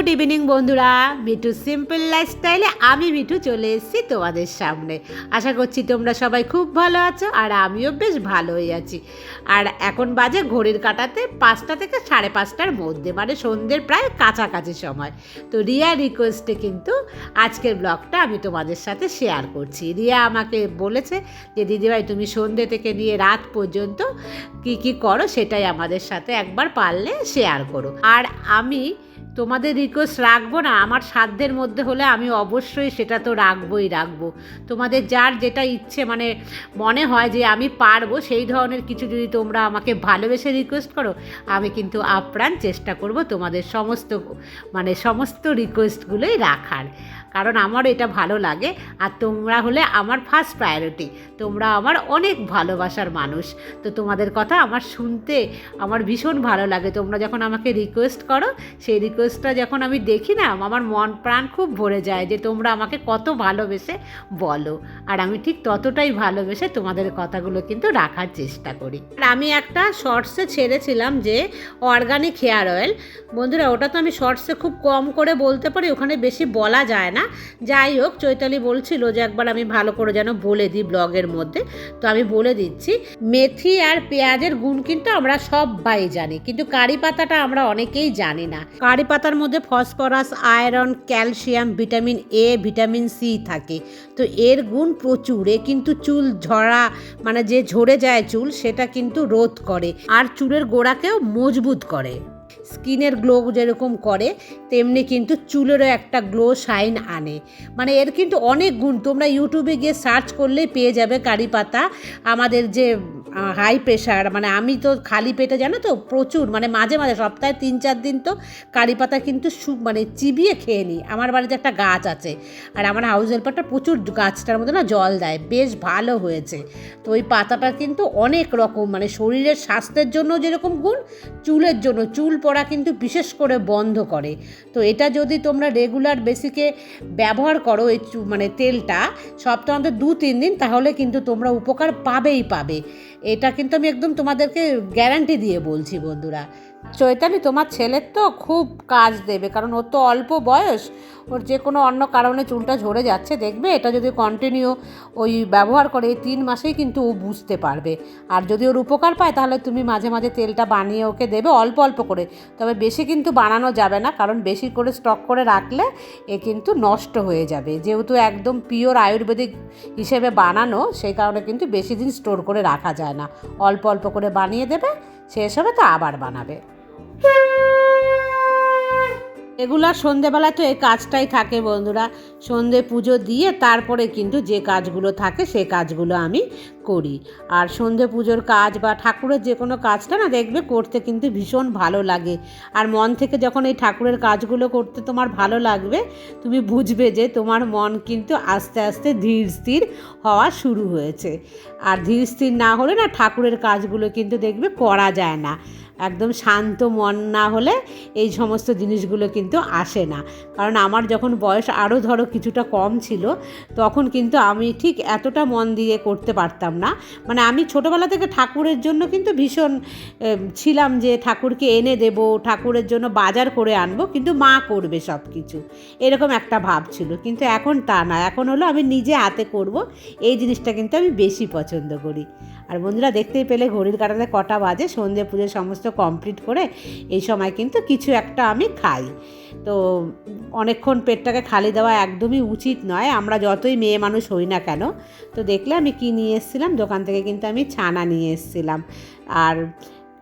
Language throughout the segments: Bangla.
গুড ইভিনিং বন্ধুরা। মিঠু সিম্পল লাইফস্টাইলে আমি মিঠু চলে এসেছি তোমাদের সামনে। আশা করছি তোমরা সবাই খুব ভালো আছো আর আমিও বেশ ভালোই আছি। আর এখন বাজে ঘড়ির কাটাতে পাঁচটা থেকে সাড়ে পাঁচটার মধ্যে মানে সন্ধ্যের প্রায় কাছাকাছি সময়। তো রিয়া রিকোয়েস্টে কিন্তু আজকের ব্লগটা আমি তোমাদের সাথে শেয়ার করছি। রিয়া আমাকে বলেছে যে, দিদিভাই, তুমি সন্ধ্যে থেকে নিয়ে রাত পর্যন্ত কি কি করো সেটাই আমাদের সাথে একবার পারলে শেয়ার করো। আর আমি তোমাদের রিকোয়েস্ট রাখব না, আমার সাধ্যের মধ্যে হলে আমি অবশ্যই সেটা তো রাখবোই রাখব। তোমাদের যার যেটা ইচ্ছে মানে মনে হয় যে আমি পারব, সেই ধরনের কিছু যদি তোমরা আমাকে ভালোবেসে রিকোয়েস্ট করো, আমি কিন্তু আপ্রাণ চেষ্টা করব তোমাদের সমস্ত মানে সমস্ত রিকোয়েস্টগুলোই রাখার। কারণ আমার এটা ভালো লাগে, আর তোমরা হলে আমার ফার্স্ট প্রায়োরিটি তোমরা আমার অনেক ভালোবাসার মানুষ। তো তোমাদের কথা আমার শুনতে আমার ভীষণ ভালো লাগে, তোমরা যখন আমাকে রিকোয়েস্ট করো, সেই রিকোয়েস্টটা যখন আমি দেখি না, আমার মন, প্রাণ খুব ভরে যায় যে তোমরা আমাকে কত ভালোবেসে বলো। আর আমি ঠিক ততটাই ভালোবেসে তোমাদের কথাগুলো কিন্তু রাখার চেষ্টা করি। আর আমি একটা শর্টসে ছেড়েছিলাম যে অর্গানিক হেয়ার অয়েল বন্ধুরা, ওটা তো আমি শর্টসে খুব কম করে বলতে পারি, ওখানে বেশি বলা যায় না। যাই হোক, চৈতালি বলছিল যে একবার আমি ভালো করে যেন বলে দিই ব্লগের মধ্যে। তো আমি বলে দিচ্ছি, মেথি আর পেঁয়াজের গুণ কিন্তু আমরা সবাই জানি, কিন্তু কারি পাতাটা আমরা অনেকেই জানি না। কারি পাতার মধ্যে phosphorus, iron, calcium, vitamin A vitamin C থাকে। তো এর গুণ প্রচুর, এ কিন্তু চুল ঝরা মানে যে ঝরে যায় চুল, সেটা কিন্তু রোধ করে। আর চুলের গোড়াকেও মজবুত করে। স্কিনের গ্লো যেরকম করে, তেমনি কিন্তু চুলেরও একটা গ্লো শাইন আনে। মানে এর কিন্তু অনেক গুণ। তোমরা ইউটিউবে গিয়ে সার্চ করলেই পেয়ে যাবে কারি পাতা। আমাদের যে হাই প্রেশার মানে আমি তো খালি পেটে, জানো তো? প্রচুর। মানে মাঝে মাঝে, সপ্তাহে তিন চার দিন তো কারি পাতা কিন্তু সু মানে চিবিয়ে খেয়ে নিই। আমার বাড়িতে একটা গাছ আছে। আর আমার হাউস হেল্পারটা প্রচুর গাছটার মধ্যে না জল দেয়। বেশ ভালো হয়েছে। তো ওই পাতাটা কিন্তু অনেক রকম মানে শরীরের স্বাস্থ্যের জন্য যেরকম গুণ, চুলের জন্য। চুল পড়া কিন্তু বিশেষ করে বন্ধ করে। তো এটা যদি তোমরা রেগুলার বেসিকে ব্যবহার করো এই মানে তেলটা, সপ্তাহ অন্তত দু, তিন দিন, তাহলে কিন্তু তোমরা উপকার পাবেই পাবে। এটা কিন্তু আমি একদম তোমাদেরকে গ্যারান্টি দিয়ে বলছি বন্ধুরা। চৈতালি, তোমার ছেলের তো খুব কাজ দেবে, কারণ ওর তো অল্প বয়স। ওর যে কোনো অন্য কারণে চুলটা ঝরে যাচ্ছে, দেখবে? এটা যদি কন্টিনিউ ওই ব্যবহার করে, এই তিন মাসেই কিন্তু ও বুঝতে পারবে। আর যদি ওর উপকার পায়, তাহলে তুমি মাঝে মাঝে তেলটা বানিয়ে ওকে দেবে, অল্প অল্প করে। তবে বেশি কিন্তু বানানো যাবে না, কারণ বেশি করে স্টক করে রাখলে এ কিন্তু নষ্ট হয়ে যাবে। যেহেতু একদম পিওর আয়ুর্বেদিক হিসেবে বানানো, সেই কারণে কিন্তু বেশি দিন স্টোর করে রাখা যায় না। অল্প অল্প করে বানিয়ে দেবে শেষ হবে তো আবার বানাবে। রেগুলার সন্ধেবেলায় তো এই কাজটাই থাকে বন্ধুরা। সন্ধে পুজো দিয়ে তারপরে কিন্তু যে কাজগুলো থাকে সে কাজগুলো আমি করি। আর সন্ধে পুজোর কাজ বা ঠাকুরের যে কোনো কাজটা না দেখবে করতে কিন্তু ভীষণ ভালো লাগে। আর মন থেকে যখন এই ঠাকুরের কাজগুলো করতে তোমার ভালো লাগবে, তুমি বুঝবে যে তোমার মন কিন্তু আস্তে আস্তে ধীর স্থির হওয়া শুরু হয়েছে। আর ধীর স্থির না হলে না ঠাকুরের কাজগুলো কিন্তু দেখবে করা যায় না। একদম শান্ত মন না হলে এই সমস্ত জিনিসগুলো কিন্তু আসে না। কারণ আমার যখন বয়স আরও ধরো কিছুটা কম ছিল, তখন কিন্তু আমি ঠিক এতটা মন দিয়ে করতে পারতাম না। মানে আমি ছোটোবেলা থেকে ঠাকুরের জন্য কিন্তু ভীষণ ছিলাম যে ঠাকুরকে এনে দেব, ঠাকুরের জন্য বাজার করে আনব, কিন্তু মা করবে সব কিছু এরকম একটা ভাব ছিল। কিন্তু এখন তা না। এখন হলো আমি নিজে হাতে করব। এই জিনিসটা কিন্তু আমি বেশি পছন্দ করি। আর বন্ধুরা দেখতেই পেলে ঘড়ির কাটাতে কটা বাজে সন্ধে পুজো সমস্ত কমপ্লিট করে এই সময় কিন্তু কিছু একটা আমি খাই। তো অনেকক্ষণ পেটটাকে খালি দেওয়া একদমই উচিত নয়, আমরা যতই মেয়ে মানুষ হই না কেন, তো দেখলে আমি কী নিয়ে এসেছিলাম, দোকান থেকে কিন্তু আমি ছানা নিয়ে এসেছিলাম। আর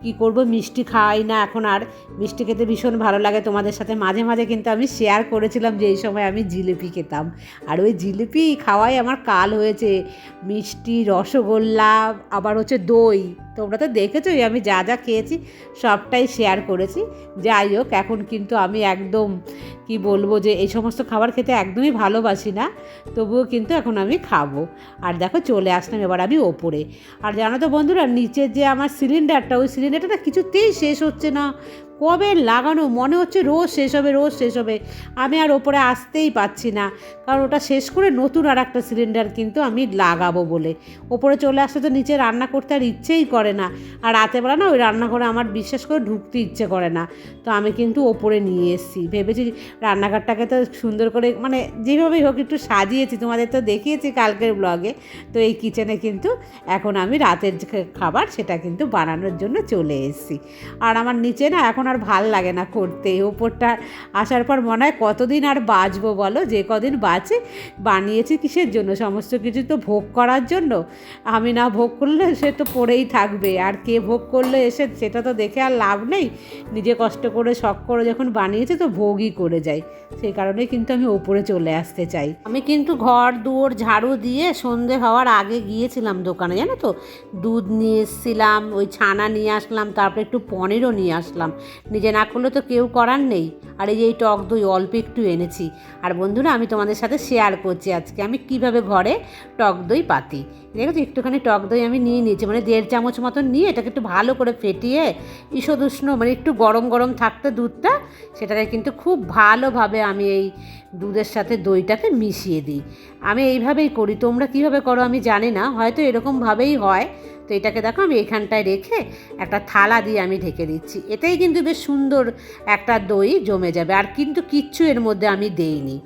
কি করব? মিষ্টি খাওয়াই না এখন আর। মিষ্টি খেতে ভীষণ ভালো লাগে। তোমাদের সাথে মাঝে মাঝে কিন্তু আমি শেয়ার করেছিলাম যে এই সময় আমি জিলিপি খেতাম। আর ওই জিলিপি খাওয়াই আমার কাল হয়েছে। মিষ্টি, রসগোল্লা, আবার হচ্ছে দই। তোমরা তো দেখেছোই আমি যা যা খেয়েছি সবটাই শেয়ার করেছি। যাই হোক, এখন কিন্তু আমি একদম, কি বলব যে এই সমস্ত খাবার খেতে একদমই ভালোবাসি না, তবুও কিন্তু এখন আমি খাব। আর দেখো, চলে আসলাম এবার আমি ওপরে। আর জানো তো বন্ধুরা, নিচের যে আমার সিলিন্ডারটা ওই সিলিন্ডারটা কিছুতেই শেষ হচ্ছে না। কবে লাগানো? মনে হচ্ছে রোজ শেষ হবে, রোজ শেষ হবে। আমি আর ওপরে আসতেই পাচ্ছি না। কারণ ওটা শেষ করে নতুন আর একটা সিলিন্ডার কিন্তু আমি লাগাবো বলে। ওপরে চলে আসতে তো নিচে রান্না করতে আর ইচ্ছেই করে না। আর রাতেবেলা না ওই রান্নাঘরে আমার বিশ্বাস করে ঢুকতে ইচ্ছে করে না। তো আমি কিন্তু ওপরে নিয়ে এসেছি। ভেবেছি রান্নাঘরটাকে তো সুন্দর করে মানে যেভাবেই হোক একটু সাজিয়েছি। তোমাদের তো দেখিয়েছি কালকের ব্লগে তো এই কিচেনে কিন্তু এখন আমি রাতের খাবার সেটা কিন্তু বানানোর জন্য চলে এসেছি। আর আমার নিচে না এখন আর ভালো লাগে না করতে। ওপরটা আসার পর মনে হয় কতদিন আর বাঁচবো বলো? যে কদিন বাঁচে, বানিয়েছি কিসের জন্য? সমস্ত কিছু তো ভোগ করার জন্য। আমি না ভোগ করলে সে তো পড়েই থাকবে। আর কে ভোগ করলে এসে সেটা তো দেখে আর লাভ নেই। নিজে কষ্ট করে, শখ করে যখন বানিয়েছে তো ভোগই করে যায় সেই কারণে কিন্তু আমি ওপরে চলে আসতে চাই। আমি কিন্তু ঘর, দুয়ার, ঝাড়ু দিয়ে সন্ধে হওয়ার আগে গিয়েছিলাম দোকানে, জানো তো? দুধ নিয়ে এসেছিলাম, ওই ছানা নিয়ে আসলাম, তারপরে একটু পনিরও নিয়ে আসলাম। নিজে না করলে তো কেউ করার নেই। আর এই যে এই টক দই অল্প একটু এনেছি। আর বন্ধুরা, আমি তোমাদের সাথে শেয়ার করছি আজকে। আমি কীভাবে ঘরে টক দই পাতি। দেখেছ, একটুখানি টক দই আমি নিয়ে নিয়েছি। মানে দেড় চামচ মতন নিয়ে এটাকে একটু ভালো করে ফেটিয়ে ঈষদ উষ্ণ মানে একটু গরম গরম থাকতে দুধটা, সেটাকে কিন্তু খুব ভালোভাবে আমি এই দুধের সাথে দইটাকে মিশিয়ে দিই। আমি এইভাবেই করি। তোমরা কীভাবে করো আমি জানি না। হয়তো এরকমভাবেই হয়। তো এটাকে দেখো আমি এখানটায় রেখে একটা থালা দিয়ে আমি ঢেকে দিচ্ছি। এতেই কিন্তু বেশ সুন্দর একটা দই জমে যাবে। আর কিন্তু কিচ্ছু এর মধ্যে আমি দেইনি।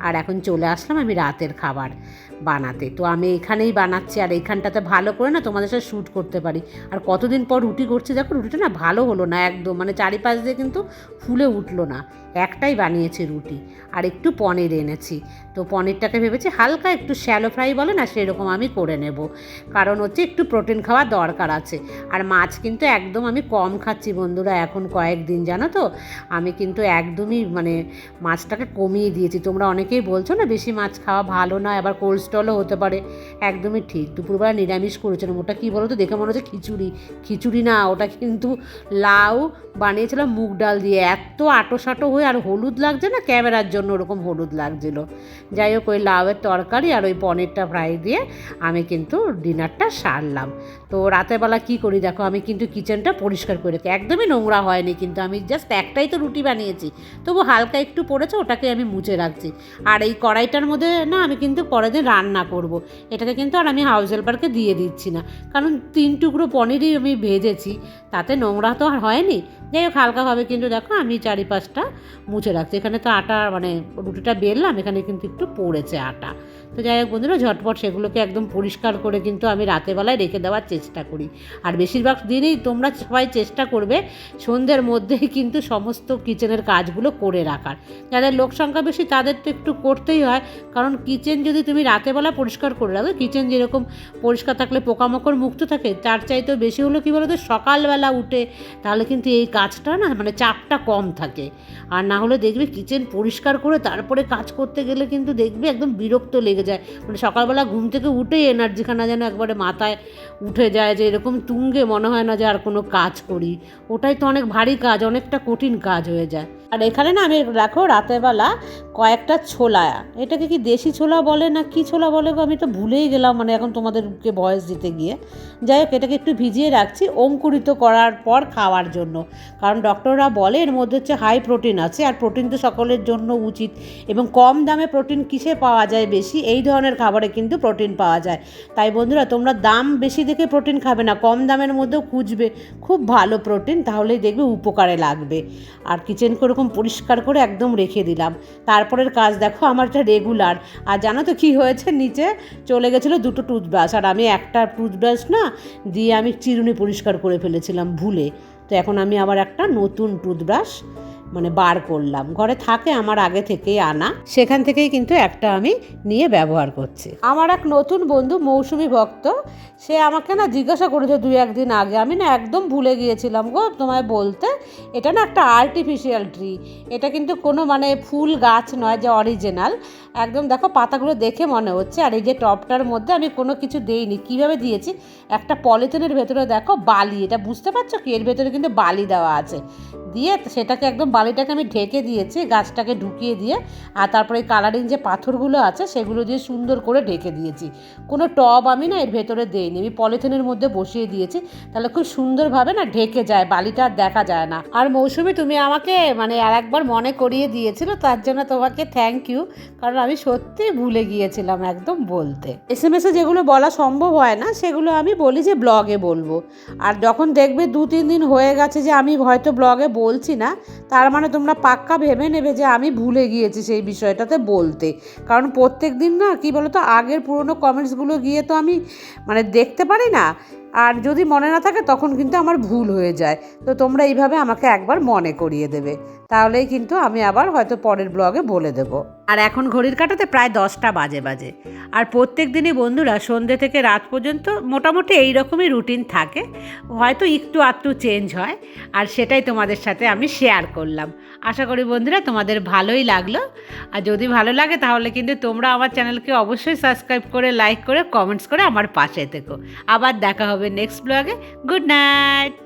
আর এখন চলে আসলাম আমি রাতের খাবার। বানাতে। তো আমি এখানেই বানাচ্ছি, আর এইখানটাতে ভালো করে না তোমাদের সাথে শ্যুট করতে পারি। আর কতদিন পর রুটি করছি, দেখো রুটিটা না ভালো হলো না একদম মানে চারিপাশ দিয়ে কিন্তু ফুলে উঠল না। একটাই বানিয়েছি রুটি, আর একটু পনির এনেছি। তো পনিরটাকে ভেবেছি হালকা একটু শ্যালো ফ্রাই বলে না সেরকম আমি করে নেব। কারণ হচ্ছে একটু প্রোটিন খাওয়ার দরকার আছে। আর মাছ কিন্তু একদম আমি কম খাচ্ছি বন্ধুরা এখন কয়েকদিন, জানো তো? আমি কিন্তু একদমই মানে মাছটাকে কমিয়ে দিয়েছি। তোমরা অনেকেই বলছো না বেশি মাছ খাওয়া ভালো নয়, আবার কোল্ড স্টলও হতে পারে। একদমই ঠিক। দুপুরবেলা নিরামিষ করেছিলাম। ওটা কী বলো তো দেখে মনে হচ্ছে খিচুড়ি। খিচুড়ি না, ওটা কিন্তু লাউ বানিয়েছিলাম, মুগ ডাল দিয়ে। এত আটো সাটো হয়ে আর হলুদ লাগছে না? ক্যামেরার জন্য ওরকম হলুদ লাগছিল। যাই হোক, ওই লাউয়ের তরকারি আর ওই পনিরটা ফ্রাই দিয়ে আমি কিন্তু ডিনারটা সারলাম। তো রাতেরবেলা কী করি দেখো, আমি কিন্তু কিচেনটা পরিষ্কার করে রাখি। একদমই নোংরা হয়নি কিন্তু। আমি জাস্ট একটাই তো রুটি বানিয়েছি। তবু হালকা একটু পড়েছে, ওটাকে আমি মুছে রাখছি। আর এই কড়াইটার মধ্যে না, আমি কিন্তু পরের দিন রান্না করব। এটাকে কিন্তু আর আমি হাউস হেল্পারকে দিয়ে দিচ্ছি না। কারণ তিন টুকরো পনিরই আমি ভেজেছি, তাতে নোংরা তো আর হয়নি। যাই হোক, হালকাভাবে কিন্তু দেখো আমি চারিপাশটা মুছে রাখছি। এখানে তো আটা মানে রুটিটা বেললাম, এখানে কিন্তু একটু পড়েছে আটা। তো যাই হোক বন্ধুরা, ঝটপট সেগুলোকে একদম পরিষ্কার করে কিন্তু আমি রাতেরবেলায় রেখে দেওয়ার চেষ্টা করি। আর বেশিরভাগ দিনই তোমরা সবাই চেষ্টা করবে সন্ধ্যের মধ্যেই কিন্তু সমস্ত কিচেনের কাজগুলো করে রাখার। যাদের লোক সংখ্যা বেশি, তাদের তো একটু করতেই হয়। কারণ কিচেন যদি তুমি রাতেরবেলা পরিষ্কার করে রাখো কিচেন যেরকম পরিষ্কার থাকলে পোকামাকড় মুক্ত থাকে, তার চাইতেও বেশি হলো কী বলো তো সকালবেলা উঠে তাহলে কিন্তু এই কাজটা না মানে চাপটা কম থাকে। আর না হলে দেখবে কিচেন পরিষ্কার করে তারপরে কাজ করতে গেলে কিন্তু দেখবে একদম বিরক্ত লেগে যায়। মানে সকালবেলা ঘুম থেকে উঠেই এনার্জিখানা যেন একবারে মাথায় উঠে যায় যে এরকম তুঙ্গে মনে হয় না যে আর কোনো কাজ করি। ওটাই তো অনেক ভারী কাজ, অনেকটা কঠিন কাজ হয়ে যায়। আর এখানে না আমি দেখো রাতেরবেলা কয়েকটা ছোলা। এটাকে কি দেশি ছোলা বলে না কি ছোলা বলে আমি তো ভুলেই গেলাম মানে এখন তোমাদেরকে বয়স দিতে গিয়ে। যাই হোক, এটাকে একটু ভিজিয়ে রাখছি অঙ্কুরিত করার পর খাওয়ার জন্য। কারণ ডক্টররা বলে এর মধ্যে হচ্ছে হাই প্রোটিন আছে আর প্রোটিন তো সকলের জন্য উচিত। এবং কম দামে প্রোটিন কিসে পাওয়া যায় বেশি? এই ধরনের খাবারে কিন্তু প্রোটিন পাওয়া যায়। তাই বন্ধুরা, তোমরা দাম বেশি দেখে প্রোটিন খাবে না, কম দামের মধ্যেও খুঁজবে। খুব ভালো প্রোটিন তাহলেই দেখবে উপকারে লাগবে। আর কিচেন ওরকম পরিষ্কার করে একদম রেখে দিলাম। তারপরের কাজ দেখো আমার এটা রেগুলার আর জানো তো কী হয়েছে? নিচে চলে গেছিল দুটো টুথব্রাশ আর আমি একটা টুথব্রাশ না দিয়ে আমি চিরুনি পরিষ্কার করে ফেলেছিলাম ভুলে। তো এখন আমি আবার একটা নতুন টুথব্রাশ মানে বার করলাম। ঘরে থাকে আমার আগে থেকেই আনা। সেখান থেকেই কিন্তু একটা আমি নিয়ে ব্যবহার করছি। আমার এক নতুন বন্ধু মৌসুমি ভক্ত, সে আমাকে না জিজ্ঞাসা করেছে দুই একদিন আগে। আমি না একদম ভুলে গিয়েছিলাম গো তোমায় বলতে। এটা না একটা আর্টিফিশিয়াল ট্রি এটা কিন্তু কোনো মানে ফুল গাছ নয়, যে অরিজিনাল একদম দেখো পাতাগুলো দেখে মনে হচ্ছে। আর এই যে টপটার মধ্যে আমি কোনো কিছু দেইনি। কীভাবে দিয়েছি? একটা পলিথিনের ভেতরে দেখো বালি। এটা বুঝতে পারছ কি? এর ভেতরে কিন্তু বালি দেওয়া আছে। দিয়ে সেটাকে একদম বালিটাকে আমি ঢেকে দিয়েছি, গাছটাকে ঢুকিয়ে দিয়ে, আর তারপরে কালারিং যে পাথরগুলো আছে সেগুলো দিয়ে সুন্দর করে ঢেকে দিয়েছি। কোনো টব আমি না এর ভেতরে দেইনি, আমি পলিথিনের মধ্যে বসিয়ে দিয়েছি, তাহলে খুব সুন্দরভাবে না ঢেকে যায়, বালিটা আর দেখা যায় না। আর মৌসুমি, তুমি আমাকে মানে আর একবার মনে করিয়ে দিয়েছিল, তার জন্য তোমাকে থ্যাংক ইউ কারণ আমি সত্যি ভুলে গিয়েছিলাম একদম বলতে। এস এম এসে যেগুলো বলা সম্ভব হয় না, সেগুলো আমি বলি যে ব্লগে বলব। আর যখন দেখবে দু তিন দিন হয়ে গেছে যে আমি হয়তো ব্লগে বলছি না তার মানে তোমরা পাক্কা ভেবে নেবে যে আমি ভুলে গিয়েছি সেই বিষয়টাতে বলতে। কারণ প্রত্যেক দিন না, কি তো আগের পুরনো কমেন্টসগুলো গিয়ে তো আমি মানে দেখতে পারি না। আর যদি মনে না থাকে, তখন কিন্তু আমার ভুল হয়ে যায়। তো তোমরা এইভাবে আমাকে একবার মনে করিয়ে দেবে। তাহলেই কিন্তু আমি আবার হয়তো পরের ব্লগে বলে দেব। আর এখন ঘড়ির কাটাতে প্রায় দশটা বাজে বাজে। আর প্রত্যেক দিনই বন্ধুরা সন্ধ্যে থেকে রাত পর্যন্ত মোটামুটি এই রকমই রুটিন থাকে। হয়তো একটু আধটু চেঞ্জ হয়। আর সেটাই তোমাদের সাথে আমি শেয়ার করলাম। আশা করি বন্ধুরা তোমাদের ভালোই লাগল। আর যদি ভালো লাগে তাহলে কিন্তু তোমরা আমার চ্যানেলকে অবশ্যই সাবস্ক্রাইব করে লাইক করে কমেন্টস করে আমার পাশে থেকো। আবার দেখা হবে নেক্সট ব্লগে গুড নাইট